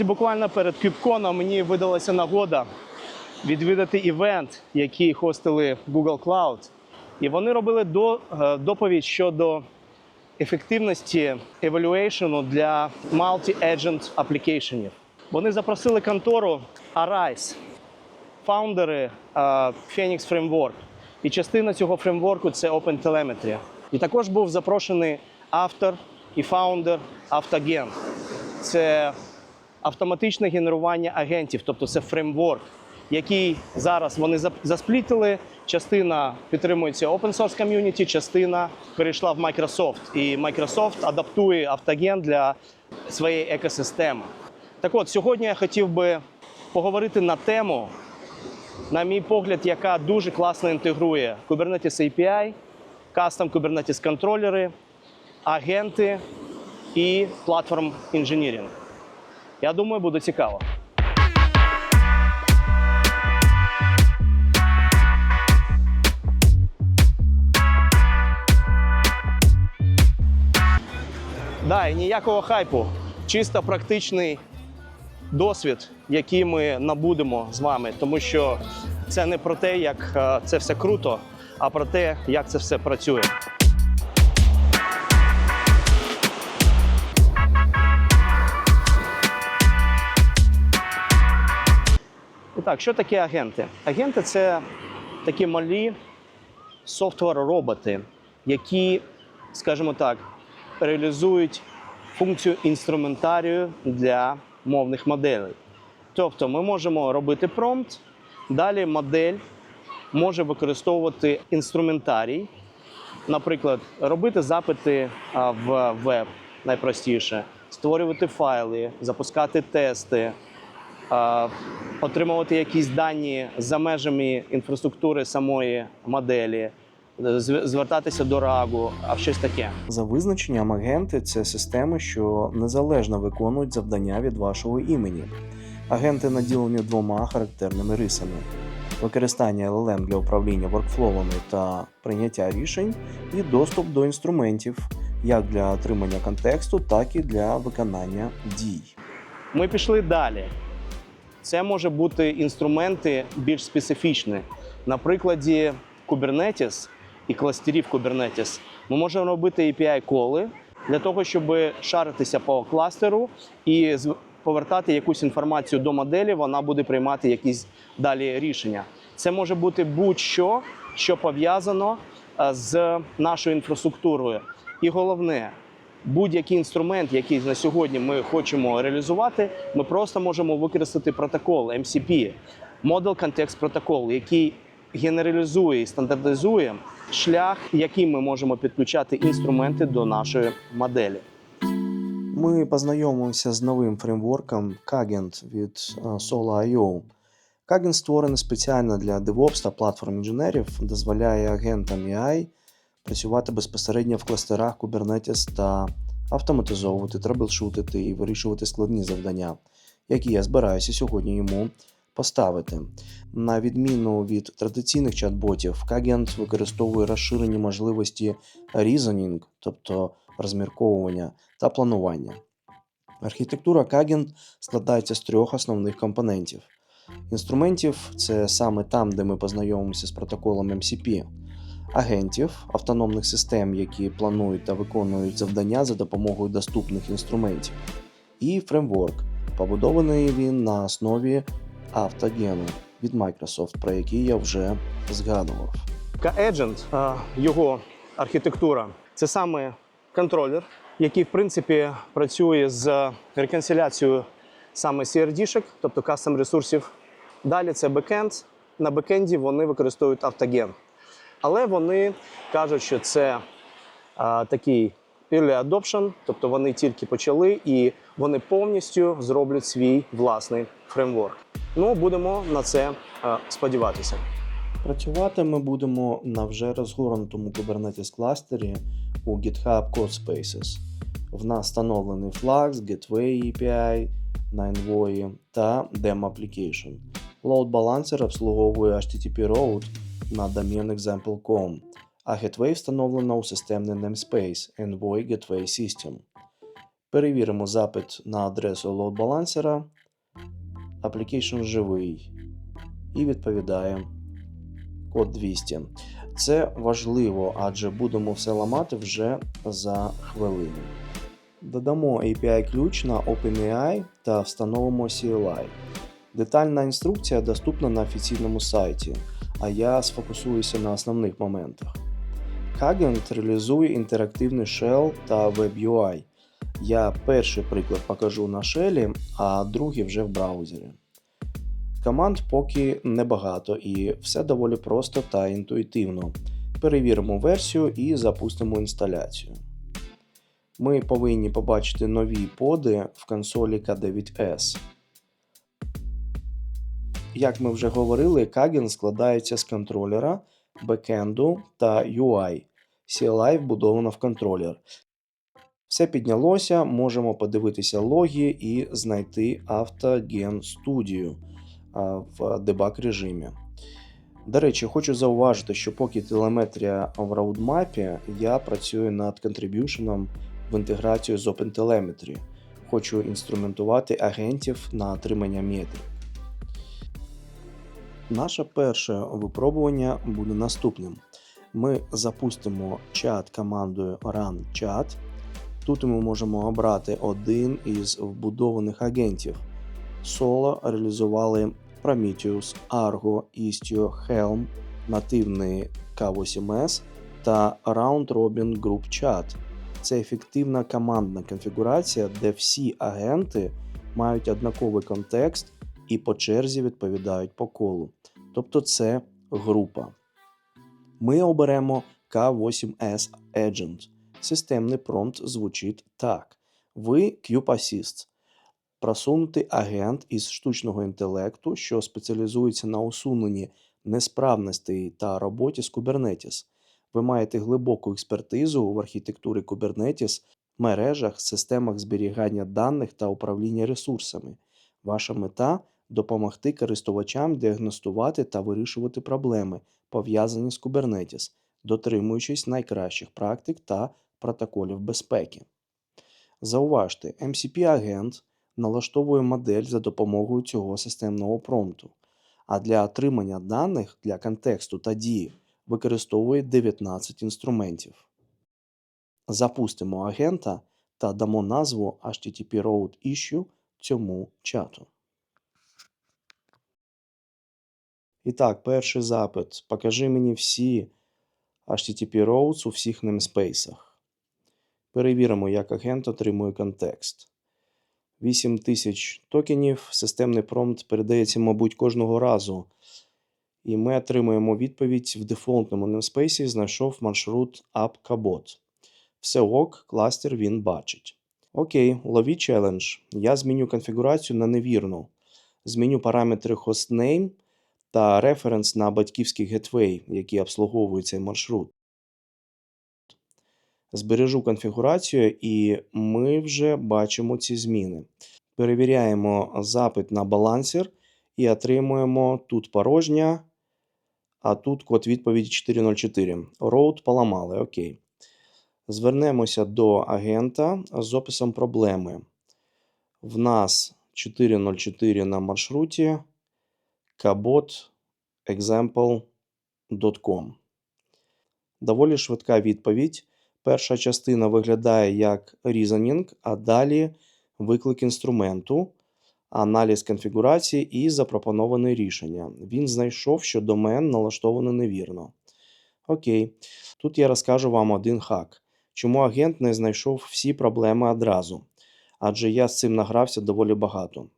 Друзі, буквально перед KubeCon мені видалася нагода відвідати івент, який хостили Google Cloud. І вони робили е, доповідь щодо ефективності evaluation для multi-agent аплікейшенів. Вони запросили контору Arise, фаундери е, Phoenix Framework. І частина цього фреймворку це OpenTelemetry. І також був запрошений автор і фаундер Автоген. Це автоматичне генерування агентів, тобто це фреймворк, який зараз вони засплітили. Частина підтримується open source community, частина перейшла в Microsoft. І Microsoft адаптує автоген для своєї екосистеми. Так от, сьогодні я хотів би поговорити на тему, на мій погляд, яка дуже класно інтегрує Kubernetes API, Custom Kubernetes контролери, агенти і платформ інженірінг. Я думаю, буде цікаво. Да, і ніякого хайпу. Чисто практичний досвід, який ми набудемо з вами, тому що це не про те, як е, це все круто, а про те, як це все працює. Так, що таке агенти? Агенти це такі малі софтвер-роботи, які, скажімо так, реалізують функцію інструментарію для мовних моделей. Тобто ми можемо робити промпт, далі модель може використовувати інструментарій, наприклад, робити запити в веб найпростіше, створювати файли, запускати тести, отримувати якісь дані за межами інфраструктури самої моделі, звертатися до рагу, а щось таке. За визначенням, агенти це системи, що незалежно виконують завдання від вашого імені. Агенти наділені двома характерними рисами: використання LLM для управління воркфловами та прийняття рішень, і доступ до інструментів як для отримання контексту, так і для виконання дій. Ми пішли далі. Це може бути інструменти більш специфічні. На прикладі Kubernetes і кластерів Kubernetes ми можемо робити API-коли для того, щоб шаритися по кластеру і повертати якусь інформацію до моделі, вона буде приймати якісь далі рішення. Це може бути будь-що, що пов'язано е, з нашою інфраструктурою. І головне, будь-який інструмент, який на сьогодні ми хочемо реалізувати, ми просто можемо використати протокол MCP, Model Context Protocol, який генералізує і стандартизує шлях, яким ми можемо підключати інструменти до нашої моделі. Ми познайомимося з новим фреймворком Kagent від е, Solo.io. Kagent створений спеціально для DevOps та платформ інженерів, дозволяє агентам AI працювати безпосередньо в кластерах Kubernetes та автоматизовувати, траблшутити і вирішувати складні завдання, які я збираюся сьогодні йому поставити. На відміну від традиційних чат-ботів, Kagent використовує розширені можливості reasoning, тобто розмірковування та планування. Архітектура Kagent складається з трьох основних компонентів. Інструментів це саме там, де ми познайомимося з протоколом MCP, агентів, автономних систем, які планують та виконують завдання за допомогою доступних інструментів, і фреймворк, побудований він на основі автогену від Microsoft, про який я вже згадував. K-Agent, його архітектура, це саме контролер, який в принципі працює з реконсиляцією саме CRD-шек, тобто кастом ресурсів. Далі це бекенд. На бекенді вони використовують автоген. Але вони кажуть, що це а, такий early adoption, тобто вони тільки почали і вони повністю зроблять свій власний фреймворк. Ну, будемо на це а, сподіватися. Працювати ми будемо на вже розгорнутому Kubernetes кластері у GitHub Codespaces. В нас встановлений Flux, Gateway API на Envoy та Demo Application. Load Balancer обслуговує HTTP Route на домен а Gateway встановлено у системний namespace Envoy Gateway System. Перевіримо запит на адресу load балансера. Application живий. І відповідає код 200. Це важливо, адже будемо все ламати вже за хвилину. Додамо API ключ на OpenAI та встановимо CLI. Детальна інструкція доступна на офіційному сайті, а я сфокусуюся на основних моментах. Kagent реалізує інтерактивний Shell та WebUI. Я перший приклад покажу на Shell, а другий вже в браузері. Команд поки небагато і все доволі просто та інтуїтивно. Перевіримо версію і запустимо інсталяцію. Ми повинні побачити нові поди в консолі K9S. Як ми вже говорили, Kagen складається з контролера, бекенду та UI. CLI вбудовано в контролер. Все піднялося, можемо подивитися логи і знайти автоген студію в дебаг режимі. До речі, хочу зауважити, що поки телеметрія в роудмапі, я працюю над контриб'юшеном в інтеграцію з OpenTelemetry. Хочу інструментувати агентів на отримання метрик. Наше перше випробування буде наступним. Ми запустимо чат командою run chat. Тут ми можемо обрати один із вбудованих агентів. Solo реалізували Prometheus, Argo, Istio, Helm, нативний K8S та Round Robin Group Chat. Це ефективна командна конфігурація, де всі агенти мають однаковий контекст і по черзі відповідають по колу. Тобто це група. Ми оберемо K8S Agent. Системний промпт звучить так: ви Cube Assist. Просунутий агент із штучного інтелекту, що спеціалізується на усуненні несправностей та роботі з Kubernetes. Ви маєте глибоку експертизу в архітектурі Kubernetes, мережах, системах зберігання даних та управління ресурсами. Ваша мета допомогти користувачам діагностувати та вирішувати проблеми, пов'язані з Kubernetes, дотримуючись найкращих практик та протоколів безпеки. Зауважте, MCP-агент налаштовує модель за допомогою цього системного промпту, а для отримання даних для контексту та дії використовує 19 інструментів. Запустимо агента та дамо назву HTTP Road Issue цьому чату. І так, перший запит. Покажи мені всі HTTP routes у всіх namespace. Перевіримо, як агент отримує контекст. 8000 токенів. Системний промпт передається, мабуть, кожного разу. І ми отримуємо відповідь в дефолтному namespace знайшов маршрут app.kabot. Все ок, кластер він бачить. Окей, лові челендж. Я зміню конфігурацію на невірну. Зміню параметри hostname та референс на батьківський гетвей, який обслуговує цей маршрут. Збережу конфігурацію, і ми вже бачимо ці зміни. Перевіряємо запит на балансер і отримуємо тут порожня, а тут код відповіді 404. Road поламали. Окей. Звернемося до агента з описом проблеми. В нас 404 на маршруті kabot.example.com. Доволі швидка відповідь. Перша частина виглядає як reasoning, а далі виклик інструменту, аналіз конфігурації і запропоноване рішення. Він знайшов, що домен налаштовано невірно. Окей, тут я розкажу вам один хак. Чому агент не знайшов всі проблеми одразу? Адже я з цим награвся доволі багато.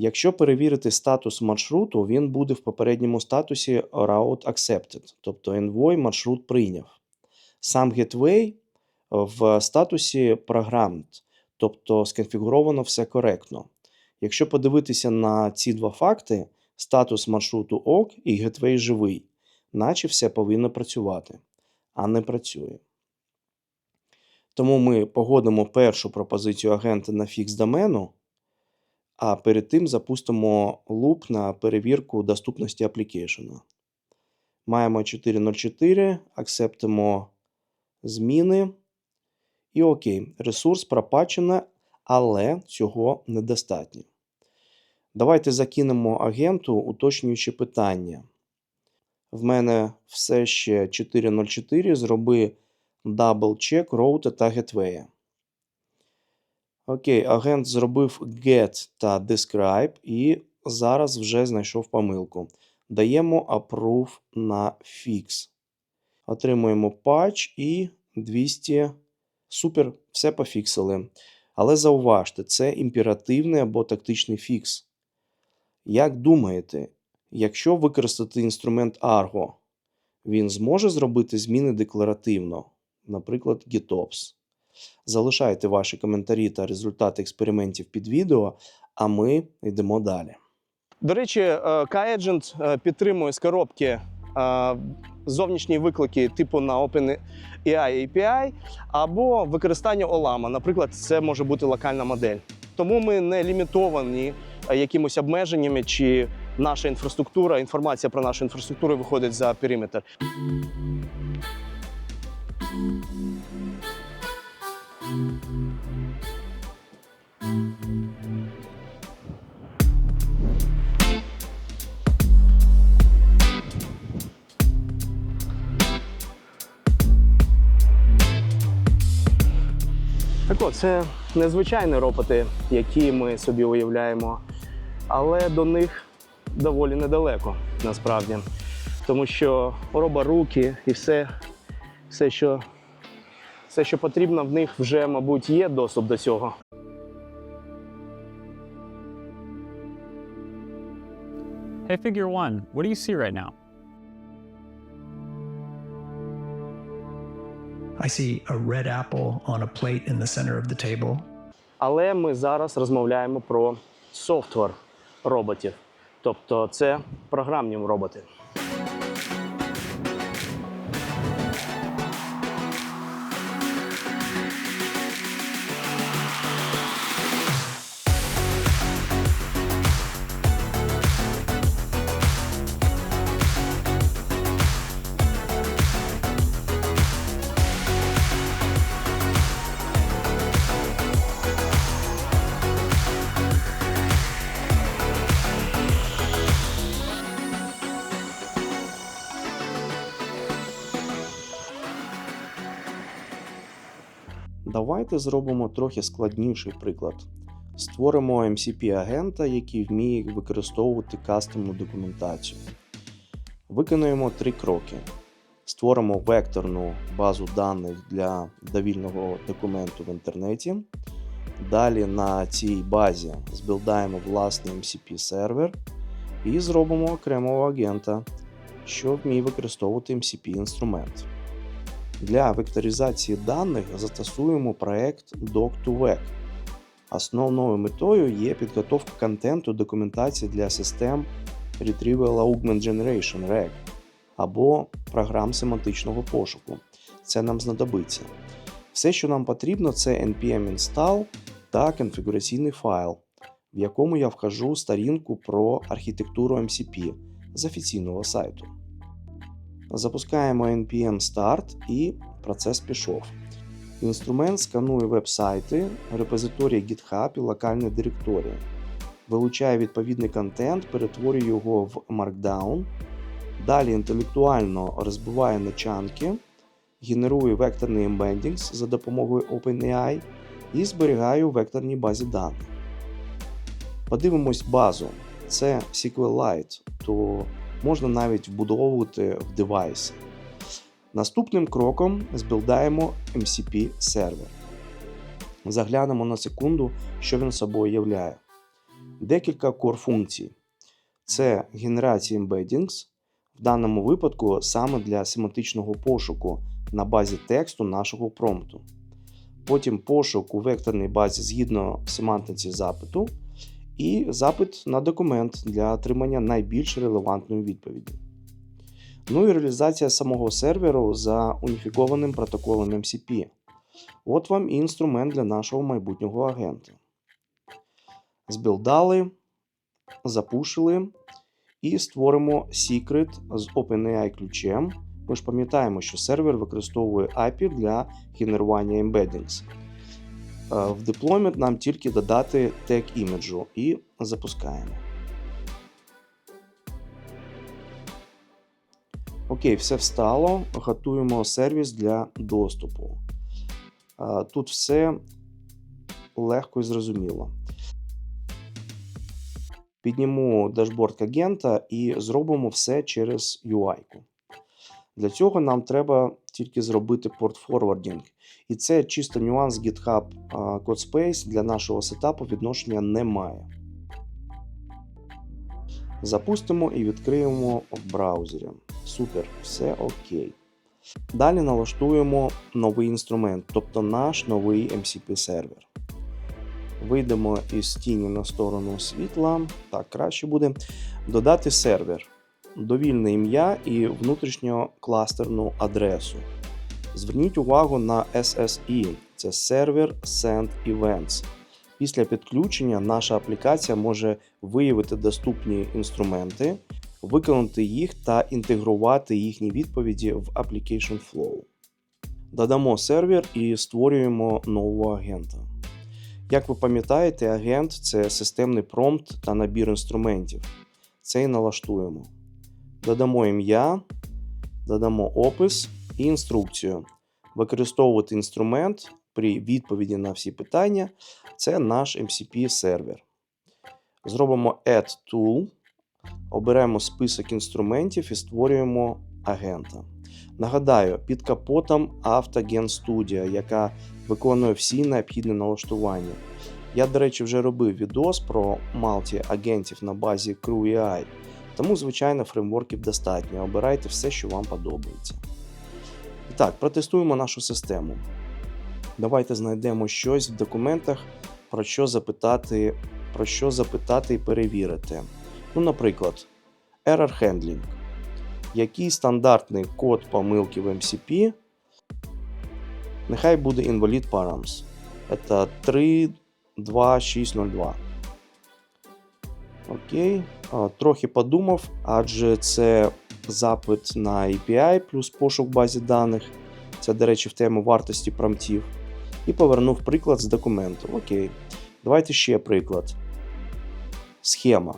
Якщо перевірити статус маршруту, він буде в попередньому статусі Route Accepted, тобто Envoy маршрут прийняв. Сам Gateway в статусі Programmed, тобто сконфігуровано все коректно. Якщо подивитися на ці два факти, статус маршруту ок і Gateway живий, наче все повинно працювати, а не працює. Тому ми погодимо першу пропозицію агента на фікс домену, а перед тим запустимо луп на перевірку доступності аплікейшена. Маємо 404, акцептимо зміни І окей, ресурс пропачено, але цього недостатньо. Давайте закинемо агенту, уточнюючи питання. В мене все ще 4.04. Зроби дабл-чек роута та гетвея. Окей, агент зробив get та describe і зараз вже знайшов помилку. Даємо approve на fix. Отримуємо патч і 200. Супер, все пофіксили. Але зауважте, це імперативний або тактичний фікс. Як думаєте, якщо використати інструмент Argo, він зможе зробити зміни декларативно, наприклад, GitOps? Залишайте ваші коментарі та результати експериментів під відео, а ми йдемо далі. До речі, е, е, підтримує з коробки е, зовнішні виклики типу на OpenAI API або використання OLAMA. Наприклад, це може бути локальна модель. Тому ми не лімітовані якимось обмеженнями, чи наша інфраструктура, інформація про нашу інфраструктуру виходить за периметр. Так це незвичайні роботи, які ми собі уявляємо, але до них доволі недалеко насправді. Тому що роборуки і все, все, що, все, що потрібно, в них вже, мабуть, є доступ до цього. Hey, figure one, what do you see right now? I see a red apple on a plate in the center of the table. Але ми зараз розмовляємо про софтвер роботів. Тобто це програмні роботи. Давайте зробимо трохи складніший приклад. Створимо MCP-агента, який вміє використовувати кастомну документацію. Виконуємо три кроки. Створимо векторну базу даних для довільного документу в інтернеті. Далі на цій базі збілдаємо власний MCP-сервер і зробимо окремого агента, що вміє використовувати MCP-інструмент. Для векторизації даних застосуємо проект Doc2Vec. Основною метою є підготовка контенту документації для систем Retrieval Augment Generation RAG або програм семантичного пошуку. Це нам знадобиться. Все, що нам потрібно, це npm install та конфігураційний файл, в якому я вкажу сторінку про архітектуру MCP з офіційного сайту. Запускаємо npm start і процес пішов. Інструмент сканує веб-сайти, репозиторії GitHub і локальні директорії. Вилучає відповідний контент, перетворює його в Markdown. Далі інтелектуально розбиває на чанки, генерує векторний ембендінгс за допомогою OpenAI і зберігає у векторній базі даних. Подивимось базу. Це SQLite, то можна навіть вбудовувати в девайси. Наступним кроком збілдаємо MCP сервер. Заглянемо на секунду, що він собою являє. Декілька core функцій. Це генерація embeddings, в даному випадку саме для семантичного пошуку на базі тексту нашого промпту. Потім пошук у векторній базі згідно семантиці запиту, і запит на документ для отримання найбільш релевантної відповіді. Ну і реалізація самого серверу за уніфікованим протоколом MCP. От вам і інструмент для нашого майбутнього агента. Збілдали, запушили і створимо секрет з OpenAI ключем, Ми ж пам'ятаємо, що сервер використовує API для генерування embeddings. Е, В deployment нам тільки додати тег іміджу і запускаємо. Окей, все встало. Готуємо сервіс для доступу. Е, Тут все легко і зрозуміло. Підніму дашборд агента і зробимо все через UI. Для цього нам треба тільки зробити порт-форвардінг. І це чисто нюанс GitHub CodeSpace для нашого сетапу відношення не має. Запустимо і відкриємо в браузері. Супер, все окей. Далі налаштуємо новий інструмент, тобто наш новий MCP сервер. Вийдемо із тіні на сторону світла. Так, краще буде. Додати сервер, довільне ім'я і внутрішньокластерну адресу. Зверніть увагу на SSE це Server Send Events. Після підключення наша аплікація може виявити доступні інструменти, виконати їх та інтегрувати їхні відповіді в Application Flow. Додамо сервер і створюємо нового агента. Як ви пам'ятаєте, агент це системний промпт та набір інструментів. Це і налаштуємо. Додамо ім'я, додамо опис і інструкцію. Використовувати інструмент при відповіді на всі питання це наш MCP сервер. Зробимо Add Tool, оберемо список інструментів і створюємо агента. Нагадаю, під капотом Autogen Studio, яка виконує всі необхідні налаштування. Я, до речі, вже робив відос про малті-агентів на базі CrewEI, тому, звичайно, фреймворків достатньо. Обирайте все, що вам подобається. І так, протестуємо нашу систему. Давайте знайдемо щось в документах, про що запитати, про що запитати і перевірити. Ну, наприклад, Error Handling. Який стандартний код помилки в MCP? Нехай буде invalid params. Це 32602. Окей. Трохи подумав, адже це запит на API плюс пошук базі даних. Це, до речі, в тему вартості промптів. І повернув приклад з документу. Окей. Давайте ще приклад. Схема.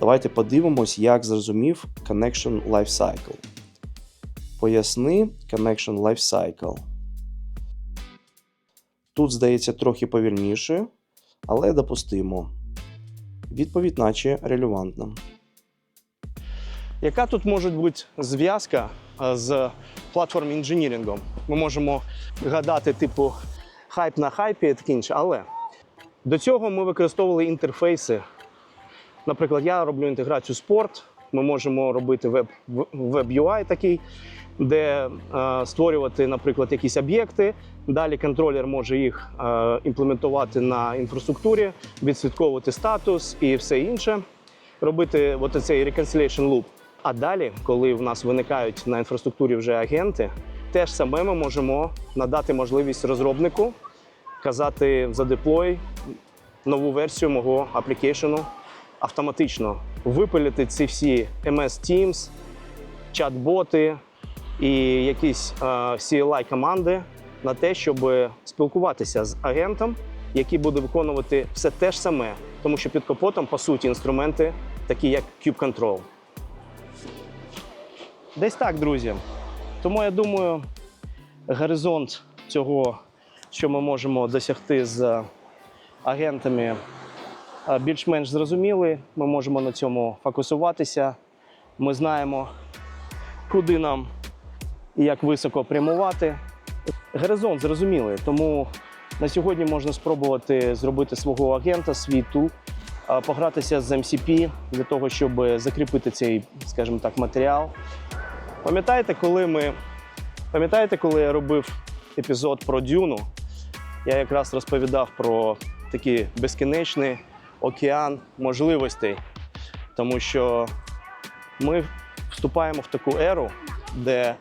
Давайте подивимось, як зрозумів Connection Lifecycle. Поясни Connection Lifecycle. Тут, здається, трохи повільніше, але допустимо. Відповідь, наче релевантна. Яка тут може бути зв'язка е, з платформ інженірингом? Ми можемо гадати, типу, хайп на хайпі і таке інше. Але до цього ми використовували інтерфейси. Наприклад, я роблю інтеграцію спорт. Ми можемо робити веб, веб такий, де е, створювати, наприклад, якісь об'єкти. Далі контролер може їх е, імплементувати на інфраструктурі, відслідковувати статус і все інше. Робити от цей reconciliation loop. А далі, коли в нас виникають на інфраструктурі вже агенти, теж саме ми можемо надати можливість розробнику казати за деплой нову версію мого аплікейшену автоматично випилити ці всі MS Teams, чат-боти і якісь е, CLI команди на те, щоб спілкуватися з агентом, який буде виконувати все те ж саме, тому що під капотом, по суті, інструменти, такі як Cube Control. Десь так, друзі. Тому я думаю, горизонт цього, що ми можемо досягти з агентами, більш-менш зрозумілий. Ми можемо на цьому фокусуватися. Ми знаємо, куди нам і як високо прямувати. Горизонт зрозумілий, тому на сьогодні можна спробувати зробити свого агента, свій тул, погратися з MCP для того, щоб закріпити цей, скажімо так, матеріал. Пам'ятаєте, коли ми пам'ятаєте, коли я робив епізод про Дюну? Я якраз розповідав про такий безкінечний океан можливостей, тому що ми вступаємо в таку еру, де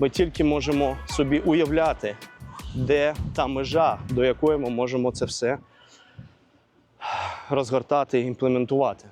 ми тільки можемо собі уявляти, де та межа, до якої ми можемо це все розгортати і імплементувати.